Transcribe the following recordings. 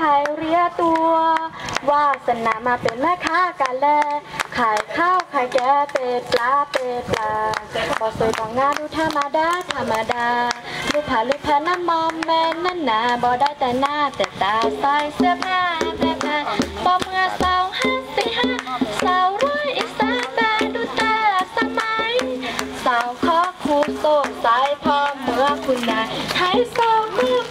พายเรียตัว วาสนามาเป็นแม่ค้ากันแลขายข้าวขายแกเป็ดปลาเป็ดปลาพอสวยของงานดูธรรมดาธรรมดาลูกผาลูกแพน้ำมอมแม่นั่นนาบ่ได้แต่หน้าแต่ตาใส่เสื้อผ้าแต่ผ้าบ่เมื่อสาวห้าสี่ห้าสาวร้อยอีสามแปดดูแต่สมัย สาวขอคูโซ่สายพอเมื่อคุณนายให้สาวมือ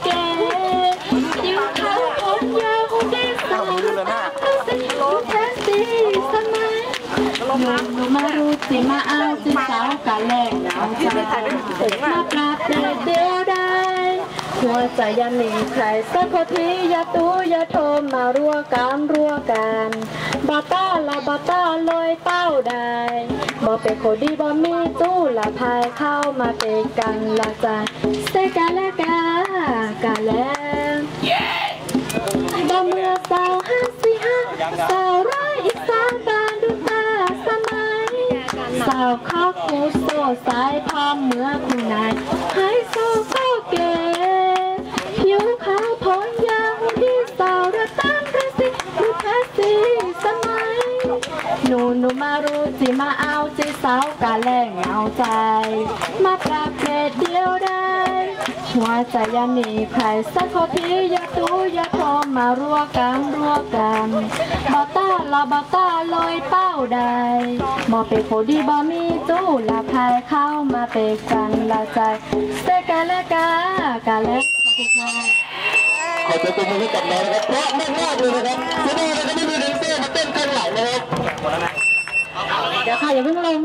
หนุ่มหนูมารู้สิมาเอาสิสาวกะแลกหนาวใจมาปราบเดียวเดียวได้หัวใจยังมีใครสักคนที่อย่าตู้อย่าโทรมารั่วกันรั่วกันบาต้าละบาต้าลอยเต้าได้บอกเป็นคนดีบ่มีตู้ละพายเข้ามาเป็นกันละใจเสกันและกากาแล้วบ่เมื่อสาวห้าสี่ห้าสาวร้อยอีกสามบานดูตา สาวข้าคูโซสายพอมเมื่อคุณนายให้โซเก้าเก๋ผิวขาวพอนยาวที่สาวระตั้งระสิดูแพสีสมัยหนูหนูมารู้สิมาเอาจีสาวกาแลงเอาใจ หัวใจยันหนีใครสักคนที่ยาตูยาทรมารัวกันรัวกันบอต้าลาบอต้าลอยเป้าได้บอเป็นคดีบอมีตู้ละพายเข้ามาเป็นกันละใจเสกาและกากาและขอบคุณค่ะขอเสียงปรบมือให้กับน้องนะครับเพราะมากๆเลยนะครับเสียดายนะครับไม่มีแดนเซอร์มาเต้นข้างหลังนะครับเดี๋ยวค่ะอย่าเพิ่งลง